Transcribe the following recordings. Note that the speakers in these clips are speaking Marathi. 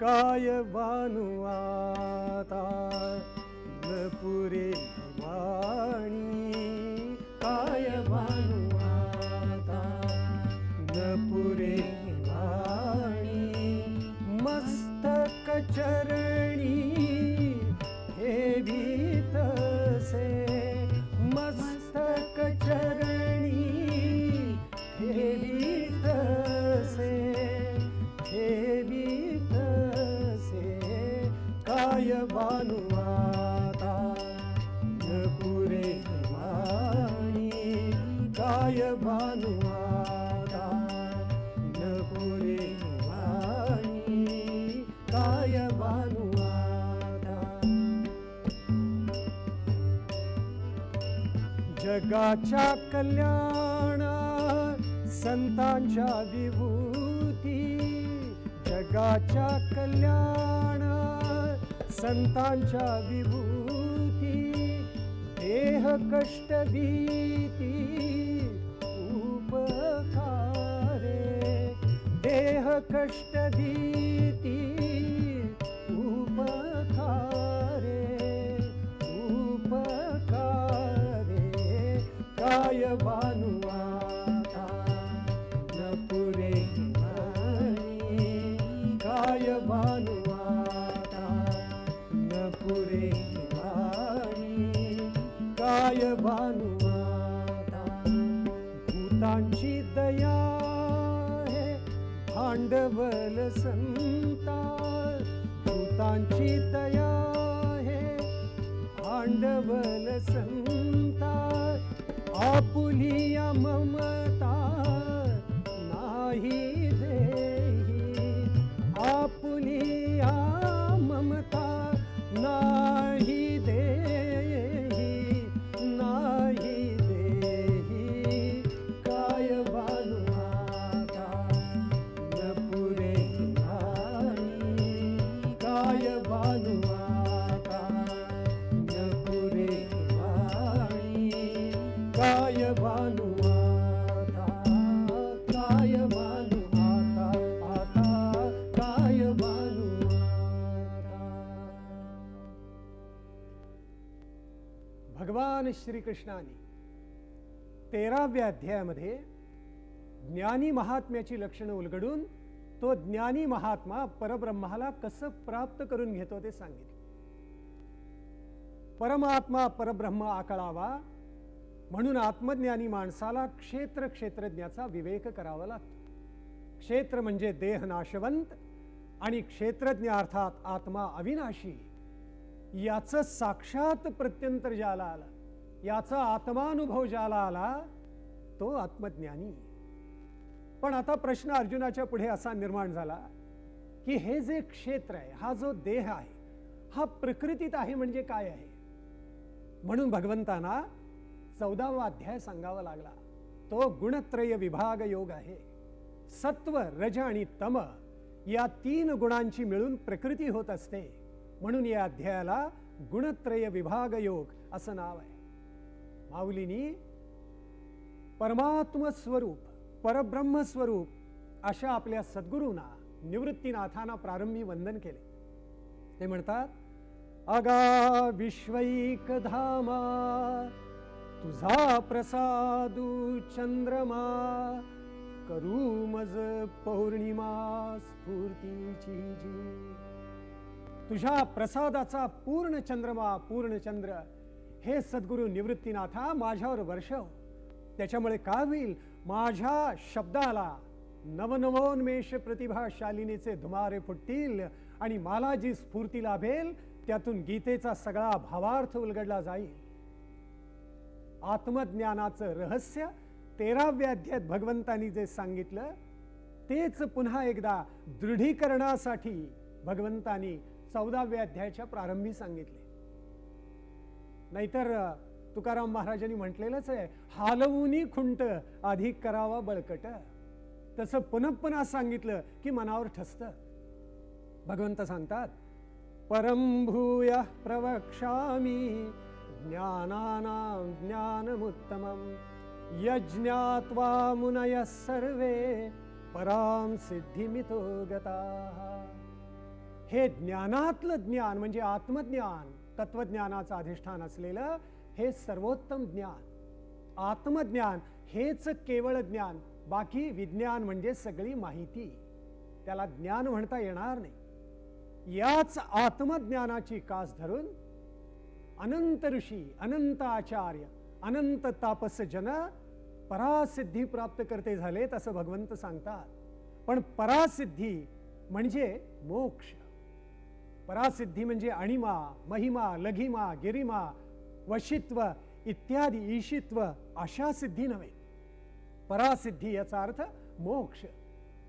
काय बानुआता जगाच्या कल्याण संतांच्या विभूती जगाच्या कल्याण संतांच्या विभूती देह कष्ट दी श्रीकृष्णाने तेराव्या अध्यायामध्ये ज्ञानी महात्म्याची लक्षणं उलगडून तो ज्ञानी महात्मा परब्रह्माला कसं प्राप्त करून घेतो ते सांगितले. परमात्मा परब्रह्म आकळावा म्हणून आत्मज्ञानी माणसाला क्षेत्र क्षेत्रज्ञाचा विवेक करावा लागतो. क्षेत्र म्हणजे देह नाशवंत आणि क्षेत्रज्ञ अर्थात आत्मा अविनाशी याचं साक्षात प्रत्यंतर ज्याला आला याचा आत्मानुभव ज्याला आला तो आत्मज्ञानी. पण आता प्रश्न अर्जुनाच्या पुढे असा निर्माण झाला की हे जे क्षेत्र आहे हा जो देह आहे हा प्रकृतीत आहे म्हणजे काय आहे? म्हणून भगवंतांना चौदावा अध्याय सांगावा लागला. तो गुणत्रय विभाग योग आहे. सत्व रज आणि तम या तीन गुणांची मिळून प्रकृती होत असते. म्हणून या अध्यायाला गुणत्रय विभाग योग असं नाव आहे. माऊलीनी परमात्म स्वरूप परब्रह्म स्वरूप अशा आपल्या सद्गुरूंना निवृत्तीनाथांना प्रारंभी वंदन केले. ते म्हणतात अगा विश्वैक धामा तुझा प्रसादू चंद्रमा करू मज पौर्णिमा स्फूर्तीची जी. तुझ्या प्रसादाचा पूर्ण चंद्रमा पूर्ण चंद्र हे सद्गुरू निवृत्तीनाथा माझ्यावर वर्षव. त्याच्यामुळे काय होईल? माझ्या शब्दाला नवनवोन्मेष प्रतिभाशालिनीचे धुमारे फुटतील आणि मला जी स्फूर्ती लाभेल त्यातून गीतेचा सगळा भावार्थ उलगडला जाईल. आत्मज्ञानाचं रहस्य तेराव्या अध्यात भगवंतानी जे सांगितलं तेच पुन्हा एकदा दृढीकरणासाठी भगवंतानी चौदाव्या अध्यायाच्या प्रारंभी सांगितले. नाहीतर तुकाराम महाराजांनी म्हटलेलंच आहे हालवूनी खुंट अधिक करावा बळकट. तसं पुनःपन्हा सांगितलं की मनावर ठसतं. भगवंत सांगतात परमभूय प्रवक्षामी ज्ञानानां ज्ञानमुत्तमं यज्ञात्वा मुनयः सर्वे परां सिद्धिमितो गता. हे ज्ञानातलं ज्ञान म्हणजे आत्मज्ञान. तत्वज्ञानाचं अधिष्ठान असलेलं हे सर्वोत्तम ज्ञान. आत्मज्ञान हेच केवळ ज्ञान बाकी विज्ञान म्हणजे सगळी माहिती. त्याला ज्ञान म्हणता येणार नाही. याच आत्मज्ञानाची कास धरून अनंत ऋषी अनंत आचार्य अनंत तापस जन परासिद्धी प्राप्त करते झालेत असं भगवंत सांगतात. पण परासिद्धी म्हणजे मोक्ष. परासिद्धी म्हणजे अणिमा महिमा लघिमा गिरिमा वशित्व इत्यादी ईशित्व अशा सिद्धी नव्हे. परासिद्धी याचा अर्थ मोक्ष.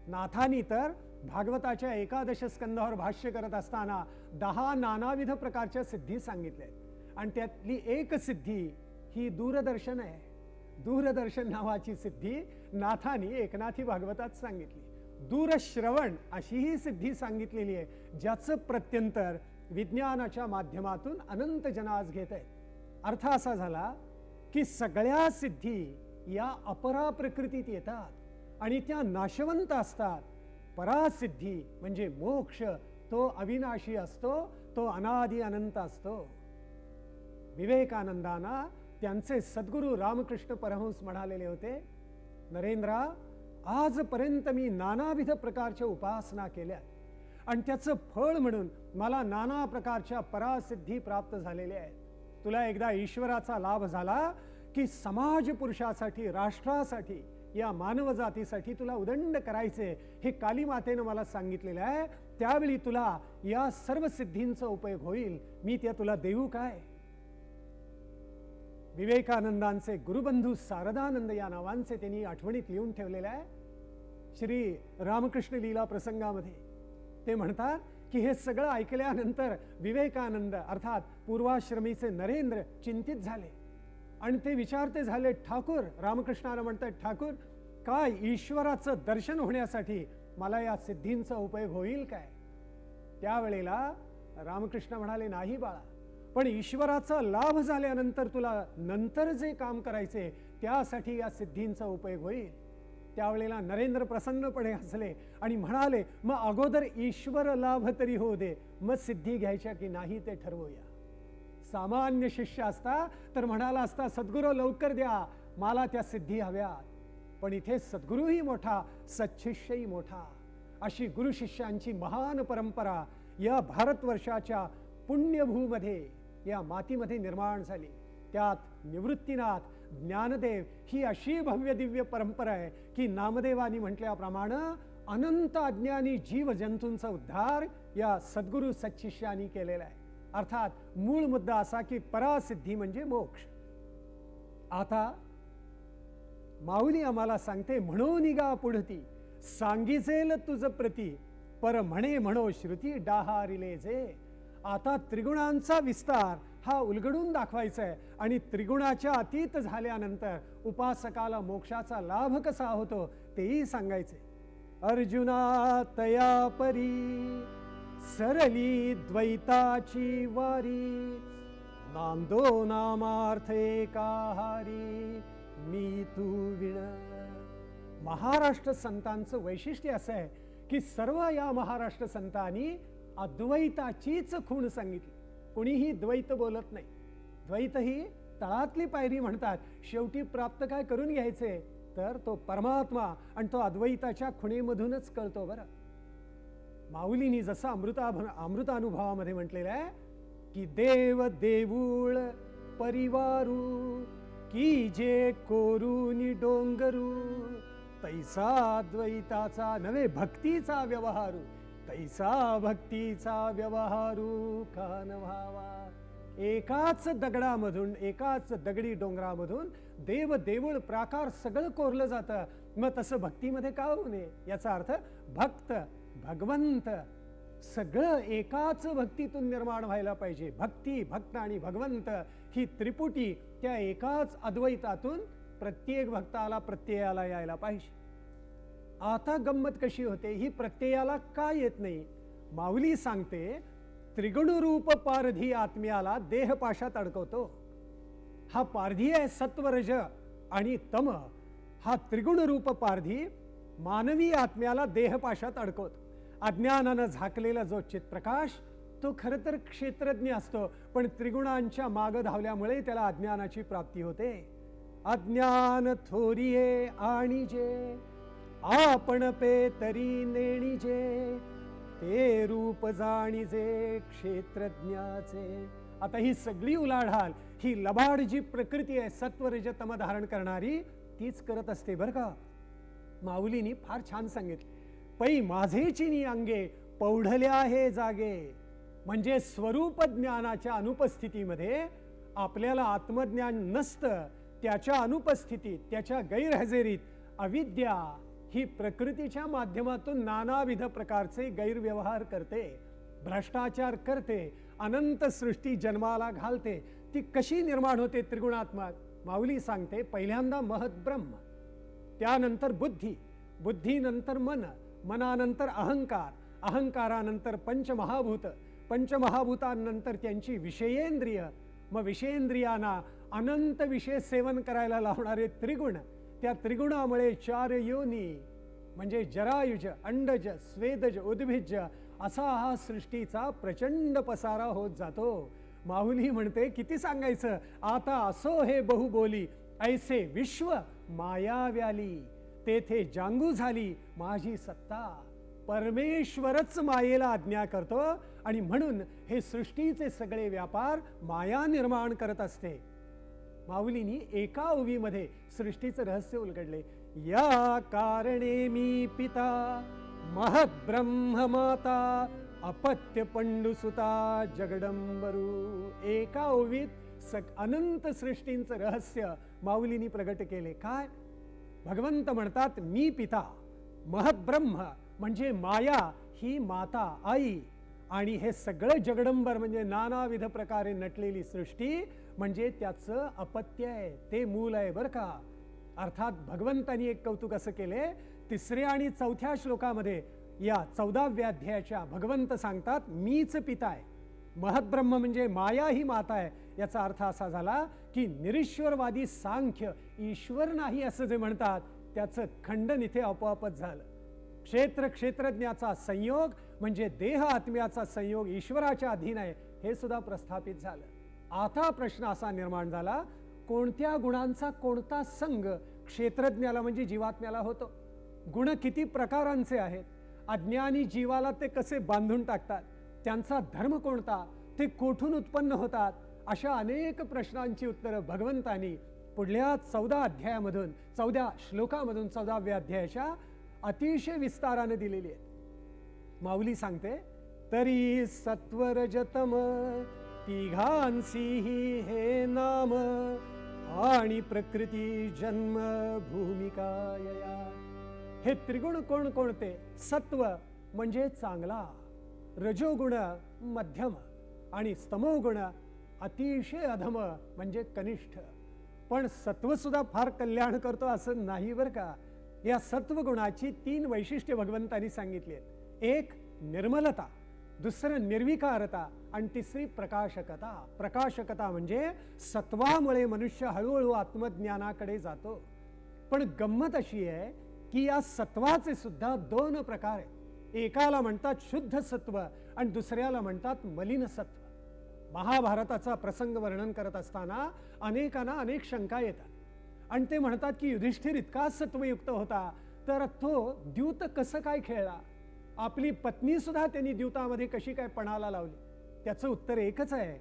नाथानी तर भागवताच्या एकादश स्कंदावर भाष्य करत असताना दहा नानाविध प्रकारच्या सिद्धी सांगितल्या. आहेत आणि त्यातली एक सिद्धी ही दूरदर्शन आहे. दूरदर्शन नावाची सिद्धी नाथानी एकनाथी भागवतात सांगितली. दूरश्रवण अशी ही सिद्धी सांगितलेली आहे ज्याचं प्रत्यंतर विज्ञानाच्या माध्यमातून अनंत जन आज घेत आहेत. अर्थ असा झाला की सगळ्या सिद्धी या अपरा प्रकृतीत येतात आणि त्या नाशवंत असतात. परासिद्धी म्हणजे मोक्ष तो अविनाशी असतो तो अनादि अनंत असतो. विवेकानंदांना त्यांचे सद्गुरू रामकृष्ण परहंस म्हणालेले होते नरेंद्रा आजपर्यंत मी नानाविध प्रकारच्या उपासना केल्या. आणि त्याचं फळ म्हणून मला नाना प्रकारच्या परासिद्धी प्राप्त झालेल्या आहेत. तुला एकदा ईश्वराचा लाभ झाला की समाज पुरुषासाठी राष्ट्रासाठी या मानवजातीसाठी तुला उदंड करायचे हे काली मातेनं मला सांगितलेलं आहे. त्यावेळी तुला या सर्व सिद्धींचा उपयोग होईल. मी त्या तुला देऊ काय? विवेकानंदांचे गुरुबंधू सारदानंद या नावांचे त्यांनी आठवणीत लिहून ठेवलेलं आहे. श्री रामकृष्ण लीला प्रसंगामध्ये. ते म्हणतात की हे सगळं ऐकल्यानंतर विवेकानंद अर्थात पूर्वाश्रमीचे नरेंद्र चिंतित झाले. आणि ते विचारते झाले ठाकूर रामकृष्णाला म्हणतात ठाकूर काय ईश्वराचं दर्शन होण्यासाठी मला या सिद्धींचा उपयोग होईल काय? त्यावेळेला रामकृष्ण म्हणाले नाही बाळा पण ईश्वराचा लाभ झाल्यानंतर तुला नंतर जे काम करायचे त्यासाठी या सिद्धींचा उपयोग होईल. त्यावेळेला नरेंद्र प्रसन्नपणे हसले आणि म्हणाले मग अगोदर ईश्वर लाभ तरी होऊ दे मग सिद्धी घ्यायच्या की नाही ते ठरवूया. सामान्य शिष्य असता तर म्हणाला असता सद्गुरू लवकर द्या मला त्या सिद्धी हव्यात. पण इथे सद्गुरूही मोठा सच्छिष्यही मोठा. अशी गुरु शिष्यांची महान परंपरा या भारतवर्षाच्या पुण्यभूमध्ये या मातीमध्ये निर्माण झाली. त्यात निवृत्तीनाथ ज्ञानदेव ही अशी भव्य दिव्य परंपरा आहे की नामदेवानी म्हटल्याप्रमाणे अनंत अज्ञानी जीव जंतूंचा उद्धार या सद्गुरू सच्छिष्यांनी केलेला आहे. अर्थात मूळ मुद्दा असा की परासिद्धी म्हणजे मोक्ष. आता माऊली आम्हाला सांगते म्हणो निगा पुढती सांगिजेल तुझ प्रती पर म्हणे म्हणो श्रुती डाहारिले जे. आता त्रिगुणांचा विस्तार हा उलगडून दाखवायचा आहे आणि त्रिगुणाच्या अतीत झाल्यानंतर उपासकाला मोक्षाचा लाभ कसा होतो तेही सांगायचे अर्जुना तया परी सरली द्वैताची वारी नांदो नामार्थ एकाहारी मी तू विण. महाराष्ट्र संतांचं वैशिष्ट्य असं आहे की सर्व या महाराष्ट्र संतांनी अद्वैताचीच खूण सांगितली. कुणीही द्वैत बोलत नाही. द्वैत ही तळातली पायरी म्हणतात. शेवटी प्राप्त काय करून घ्यायचे? तर तो परमात्मा आणि तो अद्वैताच्या खुणेमधूनच कळतो बरं. माऊलीनी जसं अमृता अमृतानुभवामध्ये म्हटलेलं आहे की देव देऊळ परिवारू की जे कोरुनी डोंगरू तैसा द्वैताचा नव्हे भक्तीचा व्यवहारू तैसा भक्तीचा व्यवहारू कान व्हावा एकाच दगडामधून एकाच दगडी डोंगरामधून देव देऊळ प्राकार सगळं कोरलं जातं. मग तसं भक्तीमध्ये का होऊ नये? याचा अर्थ भक्त भगवंत सगळं एकाच भक्तीतून निर्माण व्हायला पाहिजे. भक्ती भक्त आणि भगवंत ही त्रिपुटी त्या एकाच अद्वैतातून प्रत्येक भक्ताला प्रत्ययाला यायला पाहिजे. आता गंमत कशी होते ही प्रत्ययाला का येत नाही? माऊली सांगते त्रिगुणरूप पारधी आत्म्याला देहपाशात अडकवतो. हा पारधी आहे सत्वरज आणि तम. हा त्रिगुणरूप पारधी मानवी आत्म्याला देहपाशात अडकवतो. अज्ञानानं झाकलेला जो चितप्रकाश तो खरं तर क्षेत्रज्ञ असतो पण त्रिगुणांच्या माग धावल्यामुळे त्याला अज्ञानाची प्राप्ती होते. अज्ञान थोरिये आणि जे आपण पे तरी नेणीजे ते रूप जाणीजे क्षेत्रज्ञाचे. आता ही सगळी उलाढाल ही लबाड जी प्रकृती आहे सत्वरजतम धारण करणारी तीच करत असते बरं का? माऊलीनी फार छान सांगितले. पै माझे चिनी अंगे पौढल्या हे जागे. म्हणजे स्वरूप ज्ञानाच्या अनुपस्थितीमध्ये आपल्याला आत्मज्ञान नसतं त्याच्या अनुपस्थितीत त्याच्या गैरहजेरीत अविद्या ही प्रकृतीच्या माध्यमातून नानाविध प्रकारचे गैरव्यवहार करते भ्रष्टाचार करते अनंत सृष्टी जन्माला घालते. ती कशी निर्माण होते त्रिगुणात्मक माऊली सांगते पहिल्यांदा महत ब्रह्म त्यानंतर बुद्धी बुद्धीनंतर मन मनानंतर अहंकार अहंकारानंतर पंचमहाभूत पंचमहाभूतांनंतर त्यांची विषयेंद्रिय. मग विषयेंद्रियांना अनंत विषय सेवन करायला लावणारे त्रिगुण त्या त्रिगुणामुळे चार योनी म्हणजे जरायुज अंडज स्वेदज उद्भिज असा हा सृष्टीचा प्रचंड पसारा होत जातो. माहुली म्हणते किती सांगायचं? आता असो हे बहुबोली ऐसे विश्व मायाव्याली तेथे जांगू झाली माझी सत्ता. परमेश्वरच मायेला आज्ञा करतो आणि म्हणून हे सृष्टीचे सगळे व्यापार माया निर्माण करत असते. माऊलीनी एका ओवीमध्ये सृष्टीचं रहस्य उलगडले. या कारणे मी पिता महब्रह्म माता अपत्य पंडुसुता जगडंबरू एका ओवीत सग अनंत सृष्टींचं रहस्य माऊलीनी प्रगट केले. काय? भगवंत म्हणतात मी पिता महब्रह्म म्हणजे माया ही माता आई आणि हे सगळं जगडंबर म्हणजे नानाविध प्रकारे नटलेली सृष्टी म्हणजे त्याचं अपत्य आहे ते मूल आहे बरं का. अर्थात भगवंतानी एक कौतुक असं केले तिसऱ्या आणि चौथ्या श्लोकामध्ये या चौदाव्या अध्यायाच्या भगवंत सांगतात मीच पिता आहे. महत्ब्रह्म म्हणजे माया ही माता आहे. याचा अर्थ असा झाला की निरीश्वरवादी सांख्य ईश्वर नाही असं जे म्हणतात त्याचं खंडन इथे आपोआपच झालं. क्षेत्र क्षेत्रज्ञाचा संयोग म्हणजे देह आत्म्याचा संयोग ईश्वराच्या अधीन आहे हे सुद्धा प्रस्थापित झालं. आता प्रश्न असा निर्माण झाला कोणत्या गुणांचा कोणता संघ क्षेत्रज्ञाला म्हणजे जीवात्म्याला होतो? गुण किती प्रकारांचे आहेत? अज्ञानी जीवाला ते कसे बांधून टाकतात? त्यांचा धर्म कोणता? ते कोठून उत्पन्न होतात? अशा अनेक प्रश्नांची उत्तरं भगवंतानी पुढल्या चौदा अध्यायामधून चौदा श्लोकामधून चौदाव्या अध्यायाच्या अतिशय विस्ताराने दिलेली आहेत. माऊली सांगते तरी सत्वरजतम तिघांसी हे नाम आणि प्रकृती जन्म भूमिकाया हे त्रिगुण कोण कोणते? सत्व म्हणजे चांगला रजोगुण मध्यम आणि स्तमोगुण अतिशय अधम म्हणजे कनिष्ठ. पण सत्वसुद्धा फार कल्याण करतो असं नाही बरं का? या सत्वगुणाची तीन वैशिष्ट्ये भगवंतांनी सांगितली आहेत. एक निर्मलता. दुसरं निर्विकारता. आणि तिसरी प्रकाशकता. प्रकाशकता म्हणजे सत्वामुळे मनुष्य हळूहळू आत्मज्ञानाकडे जातो. पण गंमत अशी आहे की या सत्वाचे सुद्धा दोन प्रकार आहेत. एकाला म्हणतात शुद्ध सत्व आणि दुसऱ्याला म्हणतात मलिन सत्व. महाभारताचा प्रसंग वर्णन करत असताना अनेकांना अनेक शंका येतात. आणि ते म्हणतात की युधिष्ठिर इतका सत्वयुक्त होता तर तो द्यूत कसं काय खेळला? आपली पत्नी सुद्धा त्यांनी द्यूतामध्ये कशी काय पणाला लावली? त्याचं उत्तर एकच आहे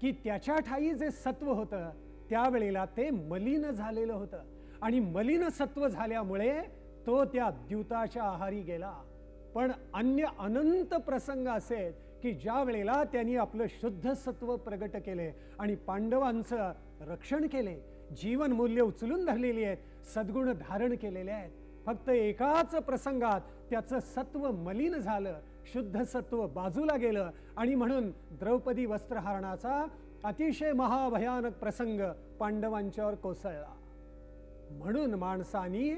की त्याच्या ठाई जे सत्व होतं त्यावेळेला ते मलिन झालेलं होतं. आणि मलिन सत्व झाल्यामुळे तो त्या द्यूताच्या आहारी गेला. पण अन्य अनंत प्रसंग असे की ज्या वेळेला त्यांनी आपलं शुद्ध सत्व प्रगट केले आणि पांडवांचं रक्षण केले जीवन मूल्य उचलून धरलेली आहेत सद्गुण धारण केलेले आहेत. फक्त एकाच प्रसंगात त्याचं सत्व मलिन झालं. शुद्ध सत्व बाजूला गेलं आणि म्हणून द्रौपदी वस्त्रहरणाचा अतिशय महाभयानक प्रसंग पांडवांच्यावर कोसळला. म्हणून माणसानी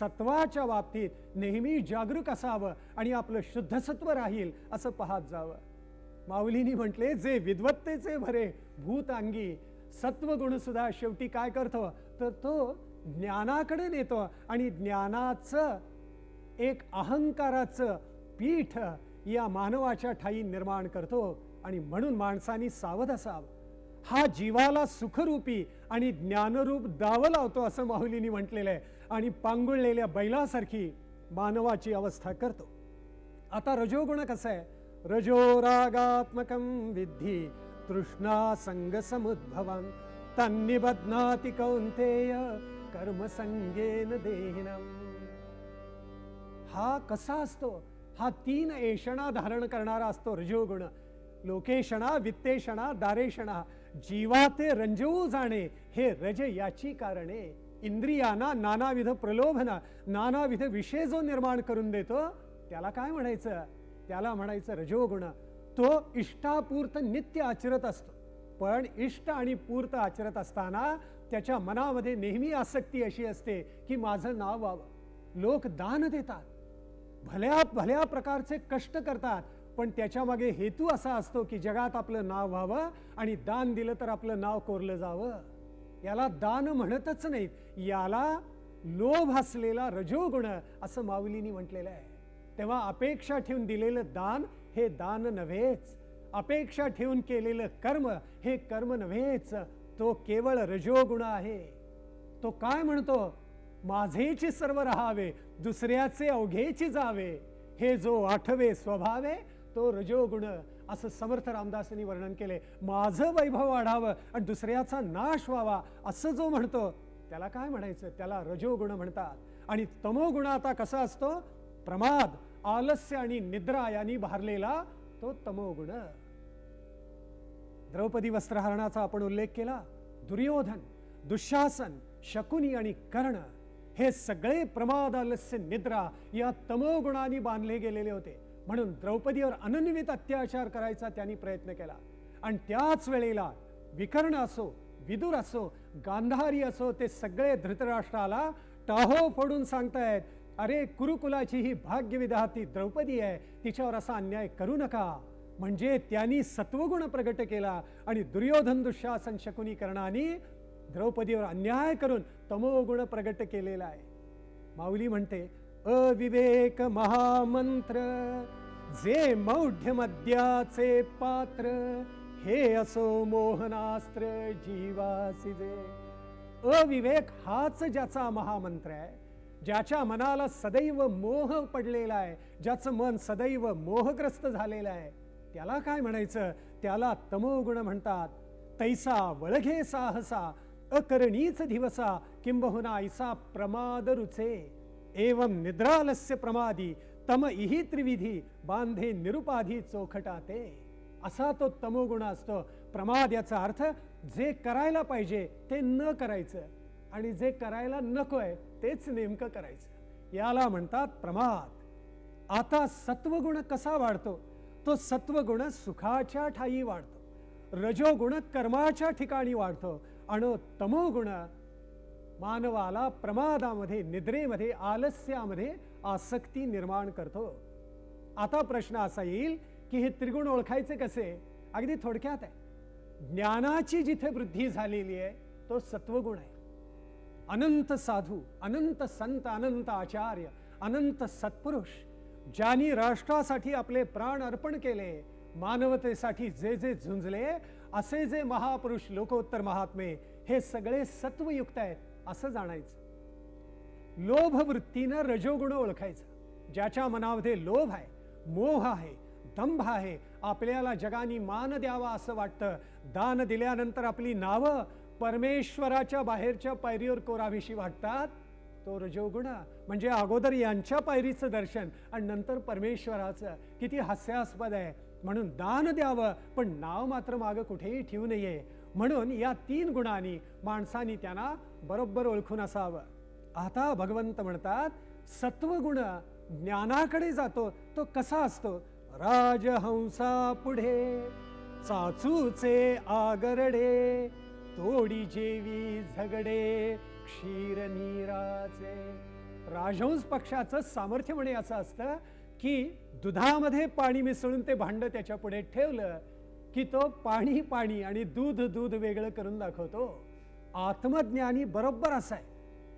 सत्वाच्या बाबतीत नेहमी जागरूक असावं आणि आपलं शुद्ध सत्व राहील असं पाहत जावं. माऊलीनी म्हटले जे विद्वत्तेचे भरे भूतांगी सत्वगुण सुद्धा शेवटी काय करतो? तर तो ज्ञानाकडे नेतो आणि ज्ञानाचं एक अहंकाराचं पीठ या मानवाच्या ठाई निर्माण करतो आणि म्हणून माणसानी सावध असावं. हा जीवाला सुखरूपी आणि ज्ञानरूप दाव लावतो असं माहुलीनी म्हटलेलं आहे. आणि पांगुळलेल्या बैलासारखी मानवाची अवस्था करतो. आता रजोगुण कसं आहे? रजो रागात्मकम विद्धी तृष्णा संग समुद्भवं तन्निबध्नाति कौन्तेय कर्मसंगेन देहिनम हा कसा असतो? हा तीन एषणा धारण करणारा असतो रजोगुण लोकेशणा वित्तेषणा दारेषणा. जीवाते रंजवू जाणे हे रज याची कारणे इंद्रियांना नानाविध प्रलोभना नानाविध विषय जो निर्माण करून देतो त्याला काय म्हणायचं? त्याला म्हणायचं रजोगुण. तो इष्टापूर्त नित्य आचरत असतो. पण इष्ट आणि पूर्त आचरत असताना त्याच्या मनामध्ये नेहमी आसक्ती अशी असते की माझं नाव व्हावं. लोक दान देतात. भल्या भल्या प्रकारचे कष्ट करतात पण त्याच्यामागे हेतू असा असतो की जगात आपलं नाव व्हावं आणि दान दिलं तर आपलं नाव कोरलं जावं. याला दान म्हणतच नाहीत याला लोभ असलेला रजोगुण असं माऊलीनी म्हटलेलं आहे. तेव्हा अपेक्षा ठेवून दिलेलं दान हे दान नव्हेच. अपेक्षा ठेवून केलेलं कर्म हे कर्म नव्हेच. तो केवळ रजोगुण आहे. तो काय म्हणतो? माझेची सर्व राहावे दुसऱ्याचे अवघेची जावे. हे जो आठवे स्वभावे तो रजोगुण. असं समर्थ रामदासांनी वर्णन केले. माझं वैभव वाढावं आणि दुसऱ्याचा नाश व्हावा असं जो म्हणतो त्याला काय म्हणायचं? त्याला रजोगुण म्हणतात. आणि तमोगुण आता कसा असतो? प्रमाद आलस्य आणि निद्रा यांनी भारलेला तो तमोगुण. द्रौपदी वस्त्रहरणाचा आपण उल्लेख केला. दुर्योधन दुःशासन शकुनी आणि कर्ण. हे सगळे प्रमाद आलस्य निद्रा या तमोगुणांनी बांधले गेलेले होते. म्हणून द्रौपदीवर अनन्वित अत्याचार करायचा त्यांनी प्रयत्न केला. आणि त्याच वेळेला विकर्ण असो विदुर असो गांधारी असो ते सगळे धृतराष्ट्राला टाहो फोडून सांगतायत अरे कुरुकुलाची ही भाग्यविधाती द्रौपदी आहे तिच्यावर असा अन्याय करू नका. म्हणजे त्यांनी सत्वगुण प्रगट केला आणि दुर्योधन दुःशासन शकुनी करणानी द्रौपदीवर अन्याय करून तमोगुण प्रगट केलेला आहे. माऊली म्हणते अविवेक महामंत्र जे मौढ्य मद्याचे पात्र हे असो मोहनास्त्र जीवासी जे. अविवेक हाच ज्याचा महामंत्र आहे ज्याच्या मनाला सदैव मोह पडलेला आहे ज्याचं मन सदैव मोहग्रस्त झालेलं आहे. त्याला काय म्हणायचं? त्याला तमोगुण म्हणतात. तैसा वळघे साहसा अकरणीच दिवसा किंबहुना ऐसा प्रमाद रुचे एवं निद्रालस्य प्रमादी तम इही त्रिविधी बांधे निरुपाधी चोखटाते। असा तो तमोगुण असतो प्रमाद याचा अर्थ जे करायला पाहिजे ते न करायचं आणि जे करायला नकोय तेच नेमकं करायचं। याला म्हणतात प्रमाद। आता सत्वगुण कसा वाढतो? तो सत्वगुण सुखाच्या ठाई वाढतो। रजोगुण कर्माच्या ठिकाणी वाढतो। आणि तमोगुण मानवाला प्रमादामध्ये निद्रेमध्ये आलस्यामध्ये आसक्ती निर्माण करतो. आता प्रश्न असा येईल की हे त्रिगुण ओळखायचे कसे? अगदी थोडक्यात आहे. ज्ञानाची जिथे वृद्धी झालेली आहे तो सत्वगुण आहे. अनंत साधू अनंत संत अनंत आचार्य अनंत सत्पुरुष ज्यांनी राष्ट्रासाठी आपले प्राण अर्पण केले मानवतेसाठी जे जे झुंजले असे जे महापुरुष लोकोत्तर महात्मे हे सगळे सत्वयुक्त आहेत असं जाणायचं. लोभ वृत्तीनं रजोगुण ओळखायचं. ज्याच्या मनामध्ये लोभ आहे मोह आहे दंभ आहे आपल्याला जगानी मान द्यावा असं वाटतं दान दिल्यानंतर आपली नावं परमेश्वराच्या बाहेरच्या पायरीवर कोराविषयी वाटतात तो रजोगुण. म्हणजे अगोदर यांच्या पायरीचं दर्शन आणि नंतर परमेश्वराचं. किती हास्यास्पद आहे. म्हणून दान द्यावं पण नाव मात्र मागं कुठेही ठेवू नये. म्हणून या तीन गुणांनी माणसानी त्यांना बरोबर ओळखून असावं. आता भगवंत म्हणतात सत्वगुण ज्ञानाकडे जातो तो कसा असतो? राजहंसा पुढे चाचूचे आगरडे तोडी जेवी झगडे क्षीर नीराचे राजहंस पक्षाचं सामर्थ्य म्हणे असं असतं की दुधामध्ये पाणी मिसळून ते भांडं त्याच्या पुढे ठेवलं की तो पाणी पाणी आणि दूध दूध वेगळं करून दाखवतो. आत्मज्ञानी बरोबर असं आहे.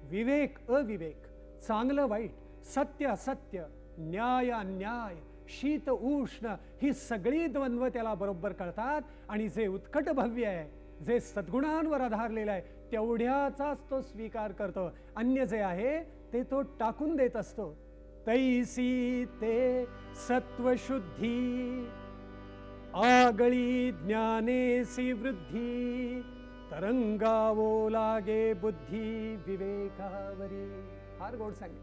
विवेक अविवेक चांगलं वाईट सत्य असत्य न्याय अन्याय शीत उष्ण ही सगळी द्वंद्व त्याला बरोबर कळतात आणि जे उत्कट भव्य आहे जे सद्गुणांवर आधारलेलं आहे तेवढ्याचाच तो स्वीकार करतो. अन्य जे आहे ते तो टाकून देत असतो. तैसी ते सत्वशुद्धी आगळी ज्ञानेसी वृद्धी तरंगावो लागे बुद्धी विवेकावरी. फार गोड सांगे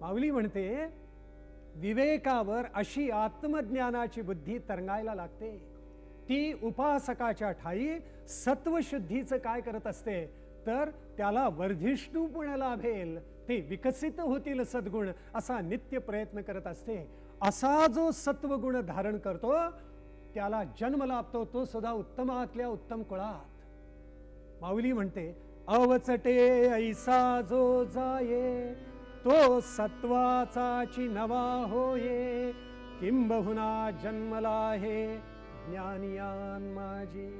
माऊली म्हणते विवेकावर अशी आत्मज्ञानाची बुद्धी तरंगायला लागते. ती उपासकाच्या ठाई सत्वशुद्धीचं काय करत असते तर त्याला वर्धिष्णूपण लाभेल ते विकसित होतील सद्गुण असा नित्य प्रयत्न करत असते. असा जो सत्वगुण धारण करतो त्याला जन्म लाभतो तो सुद्धा उत्तमातल्या उत्तम कुळात. माऊली म्हणते अवचटे ऐसा जो जाये तो सत्वाचाची नवा होये. किंबहुना जन्मला हे ज्ञानियान माझी.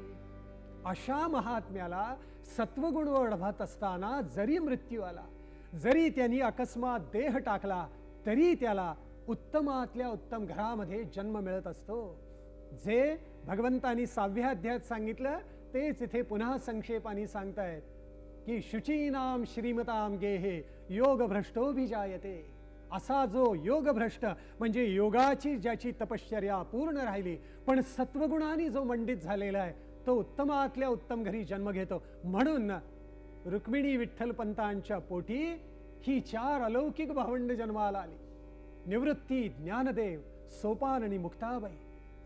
अशा महात्म्याला सत्वगुण ओढवत असताना जरी मृत्यू आला जरी त्यांनी अकस्मात देह टाकला तरी त्याला उत्तमातल्या उत्तम घरामध्ये जन्म मिळत असतो. जे भगवंतानी सहाव्या अध्यायात सांगितलं तेच इथे पुन्हा संक्षेपाने सांगतायत की शुचीनाम श्रीमताम गेहे योग भ्रष्टोभिजायते असा जो योग भ्रष्ट म्हणजे योगाची ज्याची तपश्चर्या पूर्ण राहिली पण सत्वगुणाने जो मंडित झालेला आहे तो उत्तमातल्या उत्तम घरी जन्म घेतो. म्हणून रुक्मिणी विठ्ठलपंतांच्या पोटी ही चार अलौकिक भावंड जन्माला आली. निवृत्ती ज्ञानदेव सोपान आणि मुक्ताबाई.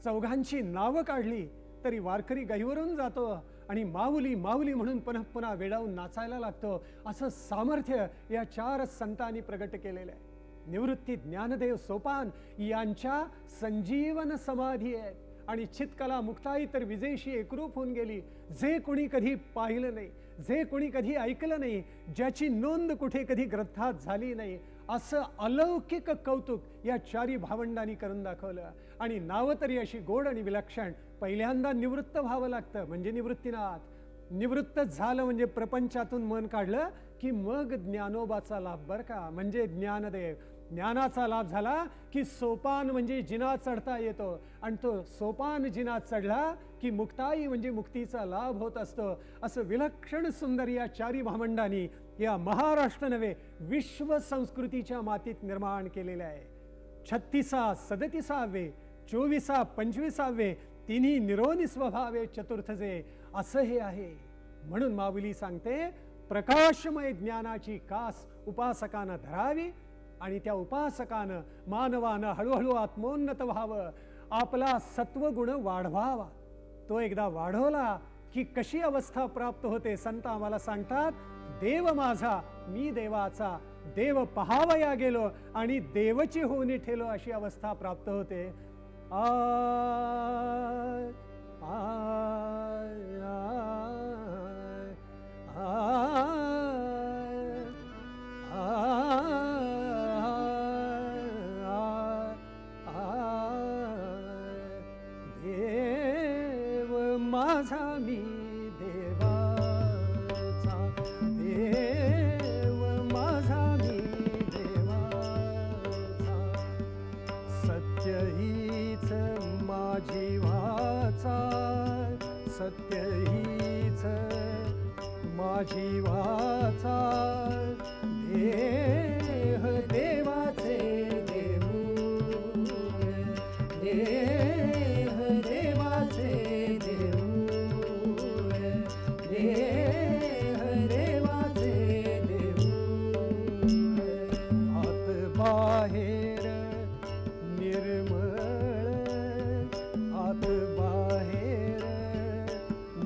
चौघांची नावं काढली तरी वारकरी गहीवरून जातो आणि माऊली माऊली म्हणून पुन्हा पुन्हा वेडावून नाचायला लागतो. असं सामर्थ्य या चार संतांनी प्रगट केलेलं आहे. निवृत्ती ज्ञानदेव सोपान यांच्या संजीवन समाधी आहेत आणि चितकला मुक्ताई तर विजयशी एकरूप होऊन गेली. जे कोणी कधी पाहिलं नाही. जे कोणी कधी ऐकलं नाही ज्याची नोंद कुठे कधी ग्रंथात झाली नाही असं अलौकिक कौतुक या चारी भावंडांनी करून दाखवलं. आणि नावं तरी अशी गोड आणि विलक्षण. पहिल्यांदा निवृत्त व्हावं लागतं म्हणजे निवृत्तीनाथ. निवृत्त झालं म्हणजे प्रपंचातून मन काढलं की मग ज्ञानोबाचा लाभ बरं का? म्हणजे ज्ञानदेव. ज्ञानाचा लाभ झाला की सोपान म्हणजे जिना चढता येतो. आणि तो सोपान जिना चढला की मुक्ताई म्हणजे मुक्तीचा लाभ होत असतो. असं विलक्षण सुंदर या चारी भावंडांनी या महाराष्ट्र नव्हे विश्व संस्कृतीच्या मातीत निर्माण केलेलं आहे. छत्तीसा सदतीसावे चोवीसा पंचवीसावे तिन्ही निरोनी स्वभावे चतुर्थचे असं हे आहे. म्हणून माऊली सांगते प्रकाशमय ज्ञानाची कास उपासकानं धरावी आणि त्या उपासकानं मानवानं हळूहळू आत्मोन्नत व्हावं आपला सत्वगुण वाढवावा तो एकदा वाढवला की कशी अवस्था प्राप्त होते संत आम्हाला सांगतात देव माझा मी देवाचा देव पहावया गेलो आणि देवची होऊन ठेलो अशी अवस्था प्राप्त होते आ आ, आ, आ, माझा मी देवाचा देव माझा मी देवाचा. सत्य हीच माझी वाचा सत्य हीच माझी वा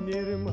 yerim